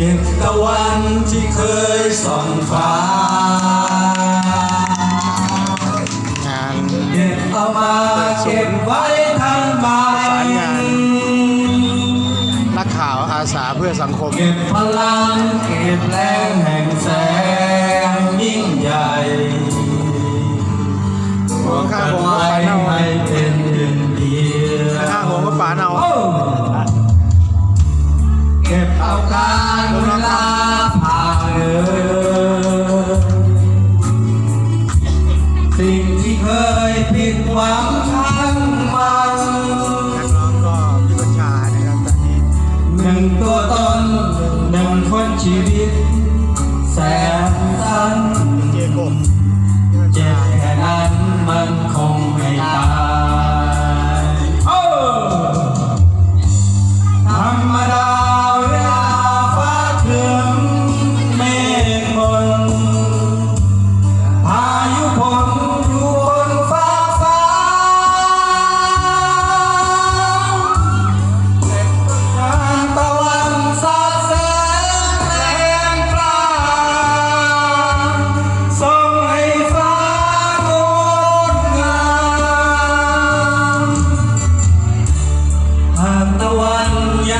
เก็บตะวันที่เคยส่องฟ้างานเก็บเอามาเก็บไว้ทั้งใบสารงานนักข่าวอาสาเพื่อสังคม เก็บพลังเก็บแรงแห่งแสงยิ่งใหญ่หัวข้างหัวไว้ปลาเน่าให้เป็นหนึ่งเดียวข้างหัวก็ป่าเนาโอ้เก็บเอาการ สิ่งที่เคยผิดหวังทั้งมันนักร้องก็พี่บัญชานะครับตอนนี้หนึ่งตัวตนหนึ่งคนชีวิตแสน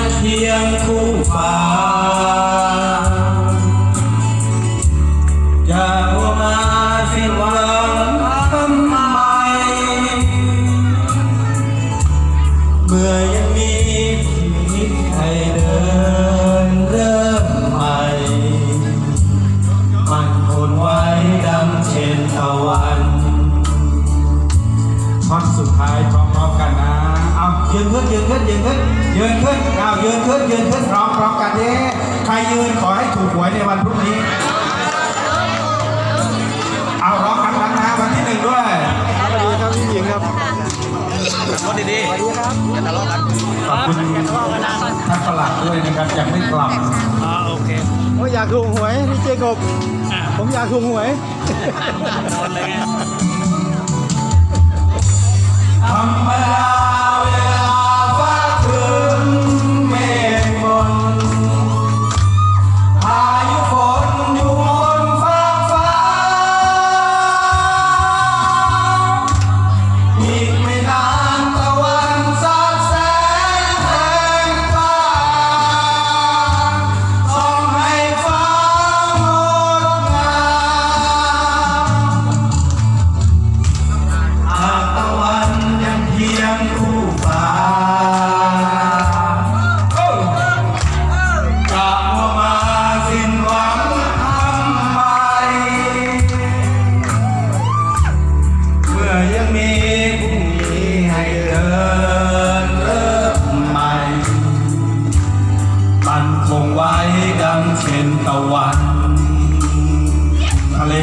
งเคียงคู่ฟ้าอย่ามัวมาสิ้นหวังทำไมเมื่อยังมีชีวิตให้เดินเริ่มใหม่ มันคงไว้ดังเช่นตะวันท่อนสุดท้ายพร้อมๆกันนะ เอายืนขึ้นยืนขึ้นยืนขึ้น ยืนขึ้นเอายืนขึ้นยืนขึ้นพร้อมพร้อมกันเด้ใครยืนขอให้ถูกหวยในวันพรุ่งนี้ เอาร้องกันทั้งนะวันที่หนึ่งด้วยสวัสดีครับพี่หญิงครับรถดีๆอย่าทะเลาะกันขอบคุณท่านประหลัดด้วยนะครับยังไม่กลับอ่าโอเคโอ้ยอยากถูกหวยพี่เจโกบผมอยากถูกหวยนอนเลยไงธรรมดาเวลาฟ้า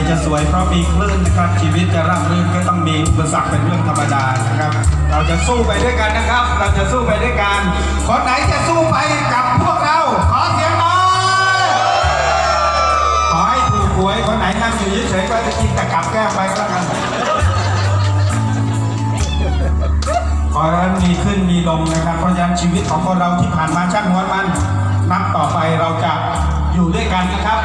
จะสวยเพราะมีคลื่นนะครับ ชีวิตจะราบรื่นก็ต้องมีอุปสรรคเป็นเรื่องธรรมดานะครับ เราจะสู้ไปด้วยกันนะครับ เราจะสู้ไปด้วยกันคนไหนจะสู้ไปกับพวกเราขอเสียงหน่อยขอให้ถูกหวยคนไหนนั่งอยู่เฉยๆก็จะกินแต่กับแก้มไปก็แล้วกันขอให้มีขึ้นมีลงนะครับเพราะฉะนั้นชีวิตของคนเราที่ผ่านมาช่างหัวมันนับต่อไปเราจะอยู่ด้วยกันนะครับ